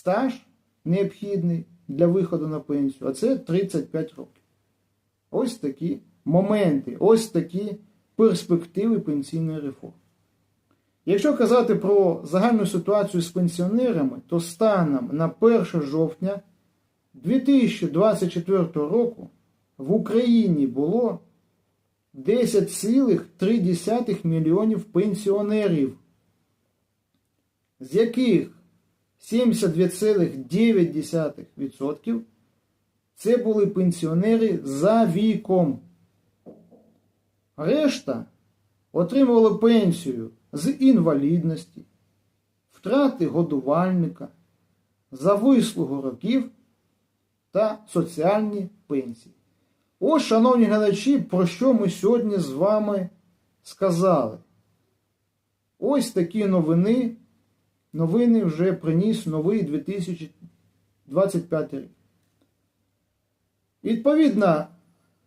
стаж необхідний для виходу на пенсію, а це 35 років. Ось такі моменти, ось такі перспективи пенсійної реформи. Якщо казати про загальну ситуацію з пенсіонерами, то станом на 1 жовтня 2024 року в Україні було 10,3 мільйонів пенсіонерів, з яких 72,9% це були пенсіонери за віком. Решта отримували пенсію з інвалідності, втрати годувальника, за вислугу років та соціальні пенсії. Ось, шановні глядачі, про що ми сьогодні з вами сказали. Ось такі новини. Новини вже приніс новий 2025 рік. Відповідно,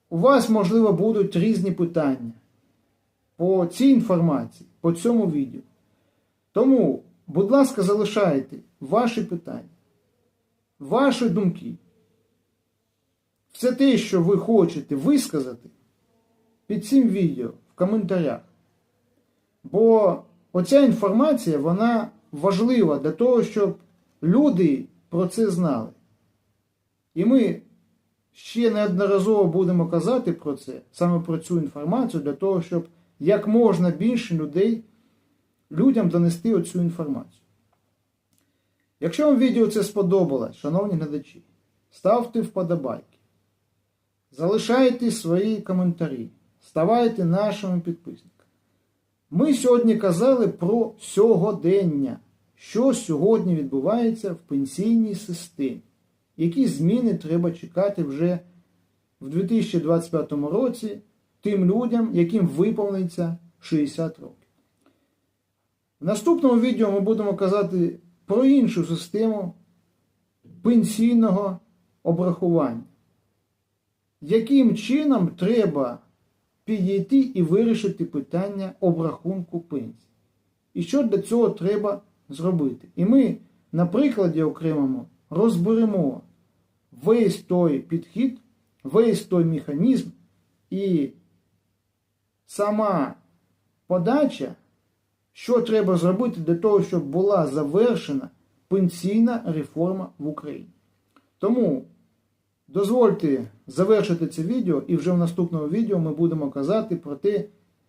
у вас, можливо, будуть різні питання по цій інформації, по цьому відео. Тому, будь ласка, залишайте ваші питання, ваші думки. Все те, що ви хочете висказати під цим відео в коментарях. Бо оця інформація, вона важлива для того, щоб люди про це знали. І ми ще неодноразово будемо казати про це, саме про цю інформацію, для того, щоб як можна більше людей, людям донести оцю інформацію. Якщо вам відео це сподобалось, шановні глядачі, ставте вподобайки. Залишайте свої коментарі, ставайте нашими підписниками. Ми сьогодні казали про сьогодення, що сьогодні відбувається в пенсійній системі, які зміни треба чекати вже в 2025 році тим людям, яким виповниться 60 років. В наступному відео ми будемо казати про іншу систему пенсійного обрахування. Яким чином треба підійти і вирішити питання обрахунку пенсії. І що для цього треба зробити? І ми на прикладі окремому розберемо весь той підхід, весь той механізм і сама подача, що треба зробити для того, щоб була завершена пенсійна реформа в Україні. Тому Дозвольте завершити це відео, і вже в наступному відео ми будемо казати про те,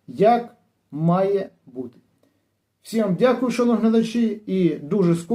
як має бути. Всім дякую, шановні глядачі, і дуже скоро.